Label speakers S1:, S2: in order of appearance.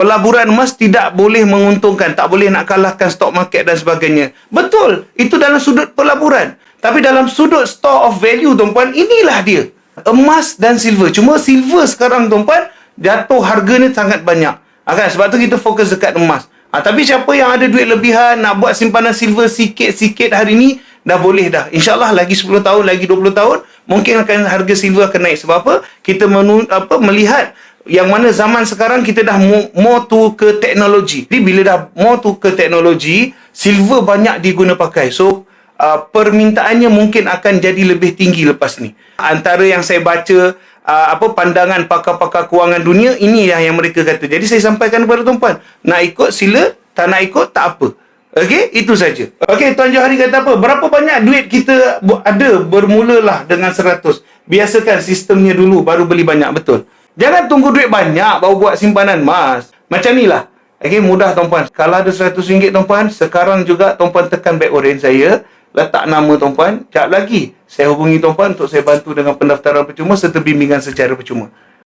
S1: pelaburan emas tidak boleh menguntungkan, tak boleh nak kalahkan stok market dan sebagainya. Betul, itu dalam sudut pelaburan. Tapi dalam sudut store of value tuan-puan, inilah dia. Emas dan silver. Cuma silver sekarang tuan-puan, jatuh harganya sangat banyak. Ha, kan? Sebab tu kita fokus dekat emas. Ha, tapi siapa yang ada duit lebihan, nak buat simpanan silver sikit-sikit hari ni, dah boleh dah. InsyaAllah lagi 10 tahun, lagi 20 tahun, mungkin akan harga silver akan naik. Sebab apa? Kita menu, apa, melihat yang mana zaman sekarang kita dah more, to ke teknologi. Jadi bila dah more to ke teknologi, silver banyak diguna pakai. So, uh, permintaannya mungkin akan jadi lebih tinggi lepas ni. Antara yang saya baca uh, apa pandangan pakar-pakar kewangan dunia ini yang mereka kata. Jadi saya sampaikan kepada tuan-puan, nak ikut sila, tak nak ikut tak apa. Okey, itu saja. Okey, Tuan Johari kata apa? Berapa banyak duit kita ada bermulalah dengan 100. Biasakan sistemnya dulu baru beli banyak, betul. Jangan tunggu duit banyak baru buat simpanan emas. Macam ni lah. Okey, mudah tuan-puan. Kalau ada RM100 tuan-puan, sekarang juga tuan-puan tekan back orange saya, letak nama tuan-puan, sekejap lagi saya hubungi tuan-puan untuk saya bantu dengan pendaftaran percuma serta bimbingan secara percuma.